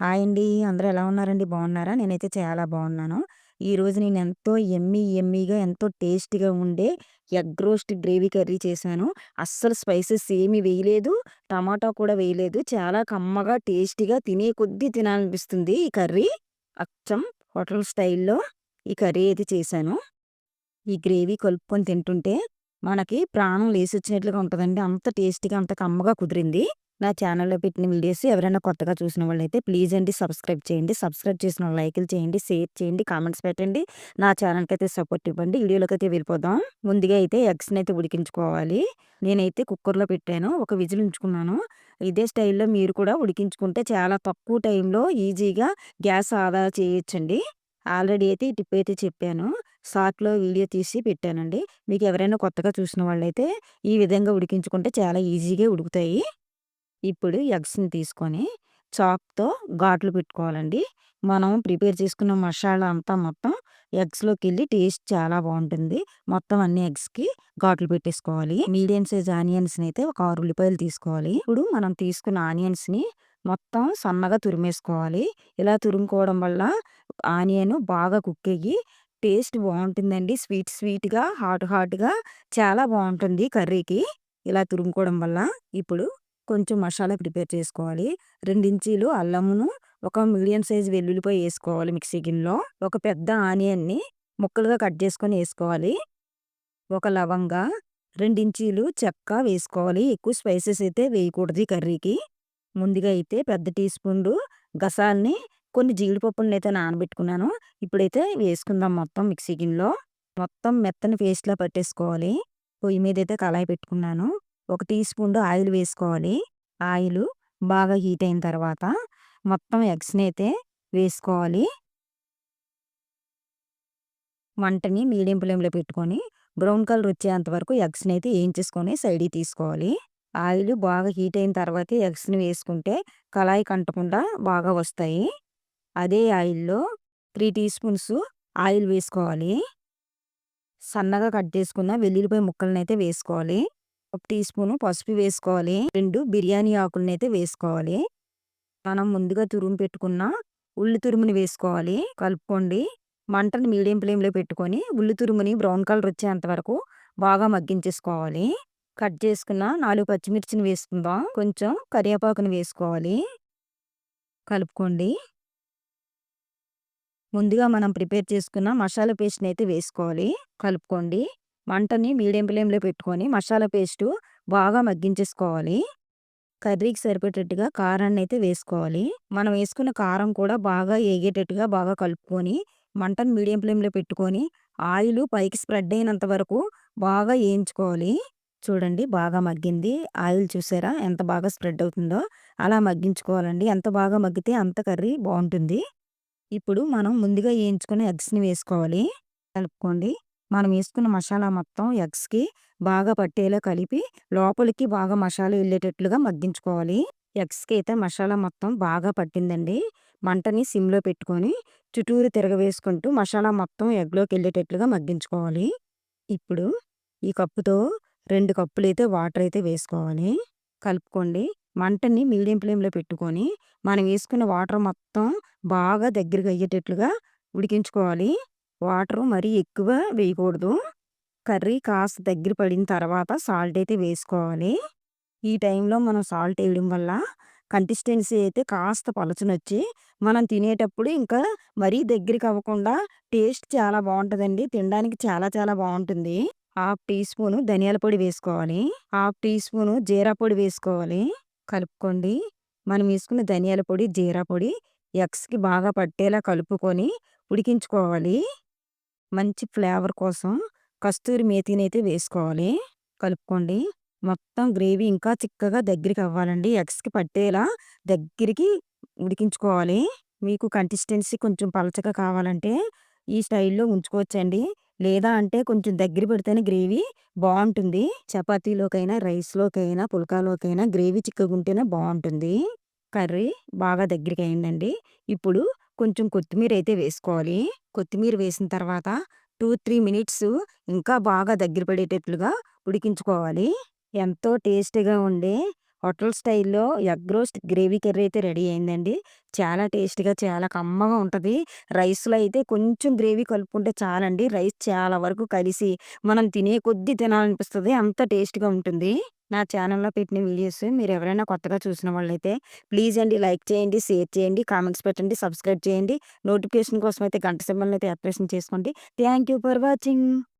Hi అండి. అందరూ ఎలా ఉన్నారండి? బాగున్నారా? నేనైతే చాలా బాగున్నాను. ఈరోజు నేను ఎంతో యమ్మీ యమ్మీగా ఎంతో టేస్టీగా ఉండే ఎగ్ రోస్ట్ గ్రేవీ కర్రీ చేశాను. అస్సలు స్పైసెస్ ఏమి వేయలేదు. టమాటా కూడా వేయలేదు. చాలా కమ్మగా, టేస్టీగా తినే కొద్దీ తినాలనిపిస్తుంది ఈ కర్రీ. అచ్చం హోటల్ స్టైల్‌లో ఈ కర్రీ అయితే చేశాను. ఈ గ్రేవీ కలుపుకొని తింటుంటే మనకి ప్రాణం లేసొచ్చినట్లుగా ఉంటుందండి అంత టేస్టీగా, అంత కమ్మగా కుదిరింది. నా ఛానల్‌లో పెట్టిన వీడియోస్ ఎవరైనా కొత్తగా చూసిన వాళ్ళైతే ప్లీజ్ అండి సబ్స్క్రైబ్ చేయండి. సబ్స్క్రైబ్ చేసిన వాళ్ళు లైకులు చేయండి, షేర్ చేయండి, కామెంట్స్ పెట్టండి. నా ఛానల్కి అయితే సపోర్ట్ ఇవ్వండి. వీడియోలోకైతే వెళ్ళిపోదాం. ముందుగా అయితే ఎగ్స్‌ని అయితే ఉడికించుకోవాలి. నేనైతే కుక్కర్‌లో పెట్టాను. ఒక విజిల్ ఉంచుకున్నాను. ఇదే స్టైల్‌లో మీరు కూడా ఉడికించుకుంటే చాలా తక్కువ టైంలో ఈజీగా గ్యాస్ ఆదా చేయొచ్చండి. ఆల్రెడీ అయితే ఈ టిప్ అయితే చెప్పాను. షార్ట్‌లో వీడియో తీసి పెట్టానండి. మీకు ఎవరైనా కొత్తగా చూసిన వాళ్ళైతే ఈ విధంగా ఉడికించుకుంటే చాలా ఈజీగా ఉడుకుతాయి. ఇప్పుడు ఎగ్స్‌ని తీసుకొని చాక్‌తో ఘాట్లు పెట్టుకోవాలండి. మనం ప్రిపేర్ చేసుకున్న మసాలా అంతా మొత్తం ఎగ్స్లోకి వెళ్ళి టేస్ట్ చాలా బాగుంటుంది. మొత్తం అన్ని ఎగ్స్‌కి ఘాట్లు పెట్టేసుకోవాలి. మీడియం సైజ్ ఆనియన్స్‌ని అయితే ఒక ఆరు ఉల్లిపాయలు తీసుకోవాలి. ఇప్పుడు మనం తీసుకున్న ఆనియన్స్‌ని మొత్తం సన్నగా తురిమేసుకోవాలి. ఇలా తురుముకోవడం వల్ల ఆనియన్ బాగా కుక్ అయ్యి టేస్ట్ బాగుంటుందండి. స్వీట్ స్వీట్‌గా, హాట్ హాట్‌గా చాలా బాగుంటుంది కర్రీకి. ఇలా తురుముకోవడం వల్ల. ఇప్పుడు కొంచెం మసాలా ప్రిపేర్ చేసుకోవాలి. 2 ఇంచీలు అల్లమును, ఒక మీడియం సైజ్ వెల్లుల్లిపోయి వేసుకోవాలి మిక్సీ గిన్నెలో. ఒక పెద్ద ఆనియన్‌ని ముక్కలుగా కట్ చేసుకొని వేసుకోవాలి ఒక లవంగ, 2 ఇంచీలు చెక్క వేసుకోవాలి. ఎక్కువ స్పైసెస్ అయితే వేయకూడదు కర్రీకి. ముందుగా అయితే పెద్ద టీ స్పూన్లు గసాల్ని, కొన్ని జీడిపప్పులనైతే నానబెట్టుకున్నాను. ఇప్పుడైతే వేసుకుందాం మొత్తం మిక్సీ గిన్నెలో. మొత్తం మెత్తని పేస్ట్‌లా పట్టేసుకోవాలి. పొయ్యి మీద అయితే కళాయి పెట్టుకున్నాను. ఒక టీ స్పూన్ ఆయిల్ వేసుకోవాలి. ఆయిల్ బాగా హీట్ అయిన తర్వాత మొత్తం ఎగ్స్‌ని అయితే వేసుకోవాలి. మంటని మీడియం ఫ్లేమ్‌లో పెట్టుకొని బ్రౌన్ కలర్ వచ్చేంత వరకు ఎగ్స్‌ని అయితే వేయించేసుకొని సైడ్‌కి తీసుకోవాలి. ఆయిల్ బాగా హీట్ అయిన తర్వాత ఎగ్స్‌ని వేసుకుంటే కళాయి కంటకుండా బాగా వస్తాయి. అదే ఆయిల్‌లో త్రీ టీ స్పూన్స్ ఆయిల్ వేసుకోవాలి. సన్నగా కట్ చేసుకున్న వెల్లుల్లిపాయ ముక్కలనైతే వేసుకోవాలి. ఒక టీ స్పూన్ పసుపు వేసుకోవాలి. రెండు బిర్యానీ ఆకులనైతే వేసుకోవాలి. మనం ముందుగా తురుము పెట్టుకున్న ఉల్లి తురుముని వేసుకోవాలి. కలుపుకోండి. మంటను మీడియం ఫ్లేమ్‌లో పెట్టుకొని ఉల్లి తురుముని బ్రౌన్ కలర్ వచ్చేంత వరకు బాగా మగ్గించేసుకోవాలి. కట్ చేసుకున్న నాలుగు పచ్చిమిర్చిని వేసుకుందాం. కొంచెం కరివేపాకుని వేసుకోవాలి. కలుపుకోండి. ముందుగా మనం ప్రిపేర్ చేసుకున్న మసాలా పేస్ట్‌ని అయితే వేసుకోవాలి. కలుపుకోండి. మంటని మీడియం ఫ్లేమ్‌లో పెట్టుకొని మసాలా పేస్టు బాగా మగ్గించేసుకోవాలి. కర్రీకి సరిపడేటట్టుగా కారాన్ని అయితే వేసుకోవాలి. మనం వేసుకున్న కారం కూడా బాగా ఏగేటట్టుగా బాగా కలుపుకొని మంటను మీడియం ఫ్లేమ్‌లో పెట్టుకొని ఆయిల్ పైకి స్ప్రెడ్ అయినంత వరకు బాగా వేయించుకోవాలి చూడండి బాగా మగ్గింది. ఆయిల్ చూసారా ఎంత బాగా స్ప్రెడ్ అవుతుందో. అలా మగ్గించుకోవాలండి. ఎంత బాగా మగ్గితే అంత కర్రీ బాగుంటుంది. ఇప్పుడు మనం ముందుగా వేయించుకున్న ఎగ్స్‌ని వేసుకోవాలి. కలుపుకోండి. మనం వేసుకున్న మసాలా మొత్తం ఎగ్స్‌కి బాగా పట్టేలా కలిపి లోపలికి బాగా మసాలా వెళ్ళేటట్లుగా మగ్గించుకోవాలి. ఎగ్స్‌కి అయితే మసాలా మొత్తం బాగా పట్టిందండి. మంటని సిమ్‌లో పెట్టుకొని చుట్టూరు తిరగవేసుకుంటూ మసాలా మొత్తం ఎగ్‌లోకి వెళ్ళేటట్లుగా మగ్గించుకోవాలి. ఇప్పుడు ఈ కప్పుతో రెండు కప్పులు అయితే వాటర్ అయితే వేసుకోవాలి. కలుపుకోండి. మంటని మీడియం ఫ్లేమ్‌లో పెట్టుకొని మనం వేసుకున్న వాటర్ మొత్తం బాగా దగ్గరకి అయ్యేటట్లుగా ఉడికించుకోవాలి. వాటర్ మరీ ఎక్కువ వేయకూడదు. కర్రీ కాస్త దగ్గర పడిన తర్వాత సాల్ట్ అయితే వేసుకోవాలి. ఈ టైంలో మనం సాల్ట్ వేయడం వల్ల కన్సిస్టెన్సీ అయితే కాస్త పలచనొచ్చి మనం తినేటప్పుడు ఇంకా మరీ దగ్గరికి అవ్వకుండా టేస్ట్ చాలా బాగుంటుందండి తినడానికి చాలా చాలా బాగుంటుంది. హాఫ్ టీ స్పూను ధనియాల పొడి వేసుకోవాలి. హాఫ్ టీ స్పూను జీరా పొడి వేసుకోవాలి. కలుపుకోండి. మనం వేసుకున్న ధనియాల పొడి, జీరా పొడి ఎగ్స్‌కి బాగా పట్టేలా కలుపుకొని ఉడికించుకోవాలి. మంచి ఫ్లేవర్ కోసం కస్తూరి మేతినైతే వేసుకోవాలి. కలుపుకోండి. మొత్తం గ్రేవీ ఇంకా చిక్కగా దగ్గరికి అవ్వాలండి. ఎగ్స్‌కి పట్టేలా దగ్గరికి ఉడికించుకోవాలి. మీకు కన్సిస్టెన్సీ కొంచెం పలచగా కావాలంటే ఈ స్టైల్‌లో ఉంచుకోవచ్చండి. లేదా అంటే కొంచెం దగ్గర పెడితేనే గ్రేవీ బాగుంటుంది. చపాతీలోకైనా, రైస్‌లోకైనా, పుల్కాలోకైనా గ్రేవీ చిక్కగుంటేనే బాగుంటుంది. కర్రీ బాగా దగ్గరికి అయిందండి. ఇప్పుడు కొంచెం కొత్తిమీర అయితే వేసుకోవాలి. కొత్తిమీర వేసిన తర్వాత 2, 3 మినిట్స్ ఇంకా బాగా దగ్గర పడేటట్లుగా ఉడికించుకోవాలి. ఎంతో టేస్టీగా ఉండే హోటల్ స్టైల్‌లో ఎగ్ రోస్ట్ గ్రేవీ కర్రీ అయితే రెడీ అయిందండి. చాలా టేస్టీగా, చాలా కమ్మగా ఉంటుంది రైస్‌లో అయితే కొంచెం గ్రేవీ కలుపుకుంటే చాలండి. రైస్ చాలా వరకు కలిసి మనం తినే కొద్దీ తినాలనిపిస్తుంది అంత టేస్ట్‌గా ఉంటుంది. నా ఛానెల్‌లో పెట్టిన వీడియోస్ మీరు ఎవరైనా కొత్తగా చూసిన వాళ్ళైతే ప్లీజ్ అండి లైక్ చేయండి, షేర్ చేయండి, కామెంట్స్ పెట్టండి, సబ్స్క్రైబ్ చేయండి. నోటిఫికేషన్ కోసం అయితే గంట సింబల్‌ని అయితే యాక్టివేషన్ చేసుకోండి. Thank you for watching.